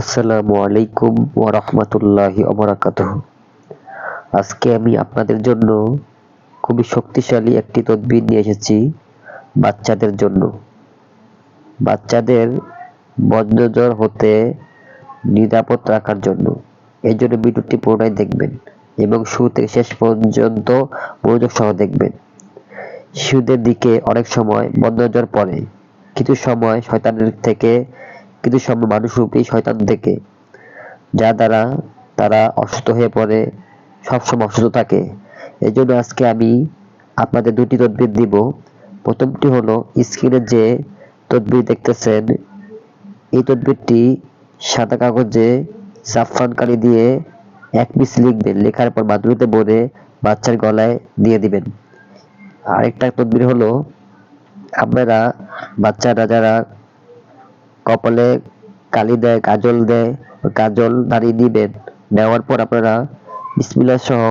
আসসালামু আলাইকুম ওয়া রাহমাতুল্লাহি ওয়া বারাকাতুহু। আজকে আমি আপনাদের জন্য খুবই শক্তিশালী একটি তদবির নিয়ে এসেছি বাচ্চাদের জন্য। বাচ্চাদের বজ্রজ্বর হতে নিরাপদ রাখার জন্য। এই জন্য ভিডিওটি পুরোটাই দেখবেন এবং শুরু থেকে শেষ পর্যন্ত মনোযোগ সহ দেখবেন। শিশুদের দিকে অনেক সময় বজ্রজ্বর পড়ে। কিছু সময় শয়তানের থেকে কিছু সময় মানুষরূপী শয়তান থেকে। যার দ্বারা তারা অসুস্থ হয়ে পড়ে, সবসময় অসুস্থ থাকে। এই জন্য আজকে আমি আপনাদের দুটি তদবির দিব। প্রথমটি হলো স্ক্রিনে যে তদবির দেখতেছেন, এই তদবিরটি সাদা কাগজে জাফরান কালি দিয়ে এক পিস লিখবেন লেখার পর মাদুরিতে ভরে বাচ্চার গলায় দিয়ে দিবেন। আরেকটা তদবির হলো, আপনারা বাচ্চারা যারা কপালে কালি দেয়, কাজল দেয়, কাজল দাঁড়িয়ে দিবেন। নেওয়ার পর আপনারা বিসমিল্লাহ সহ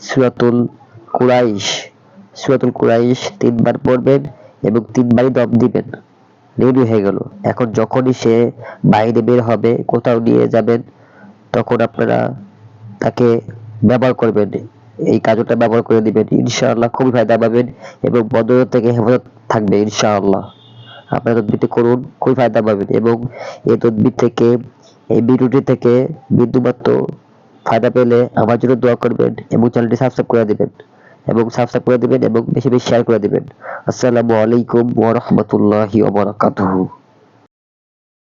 সুরাতুল কুরাইশ সুরাতুল কুরাইশ তিনবার পড়বেন এবং তিনবারই দম দিবেন। রেডি হয়ে গেল। এখন যখনই সে বাইরে বের হবে, কোথাও নিয়ে যাবেন, তখন আপনারা তাকে ব্যবহার করবেন। এই কাজটা ব্যবহার করে দিবেন। ইনশাআল্লাহ খুবই ফায়দা পাবেন এবং বদর থেকে হেফাজত থাকবে ইনশাআল্লাহ। আপনারা তদবিরটি করুন, খুবই ফায়দা পাবেন এবং এই তদবির থেকে, এই ভিডিওটি থেকে বিন্দুমাত্র ফায়দা পেলে আমার জন্য দোয়া করবেন এবং চ্যানেলটি সাবস্ক্রাইব করে দিবেন এবং সাবস্ক্রাইব করে দিবেন এবং বেশি বেশি শেয়ার করে দিবেন। আসসালামু আলাইকুম ওয়া রাহমাতুল্লাহি ওয়া বারাকাতুহু।